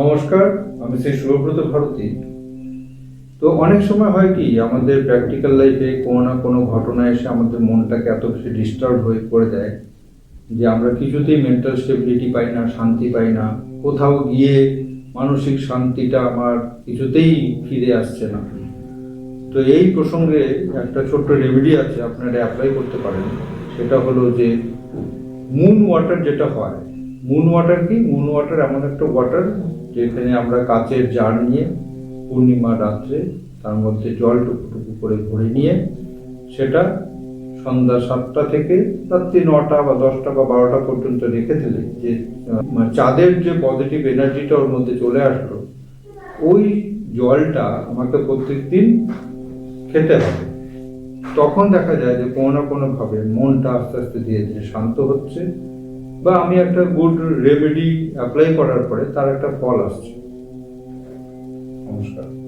নমস্কার, আমি শ্রী শুভব্রত ভারতী। তো অনেক সময় হয় কি, আমাদের প্র্যাকটিক্যাল লাইফে কোনো না কোনো ঘটনা এসে আমাদের মনটাকে এত বেশি ডিস্টার্ব হয়ে করে দেয় যে আমরা কিছুতেই মেন্টাল স্টেবিলিটি পাই না, শান্তি পাই না। কোথাও গিয়ে মানসিক শান্তিটা আমার কিছুতেই ফিরে আসছে না। তো এই প্রসঙ্গে একটা ছোট্ট রেমেডি আছে, আপনারা অ্যাপ্লাই করতে পারেন। সেটা হলো যে মুন ওয়াটার যেটা হয় মুন ওয়াটার কি? মুন ওয়াটার এমন একটা ওয়াটার যেখানে আমরা কাচের জার নিয়ে পূর্ণিমা রাত্রে তার মধ্যে জল টুকু টুকু করে ভরে নিয়ে সেটা সন্ধ্যা সাতটা থেকে রাত্রি নটা বা দশটা বা বারোটা পর্যন্ত রেখে দিলে যে মানে চাঁদের যে পজিটিভ এনার্জিটা ওর মধ্যে চলে আসলো, ওই জলটা আমাকে প্রত্যেকদিন খেতে হবে। তখন দেখা যায় যে কোনো না কোনো ভাবে মনটা আস্তে আস্তে ধীরে ধীরে শান্ত হচ্ছে। বা আমি একটা গুড রেমেডি অ্যাপ্লাই করার পরে তার একটা ফল আসছে। নমস্কার।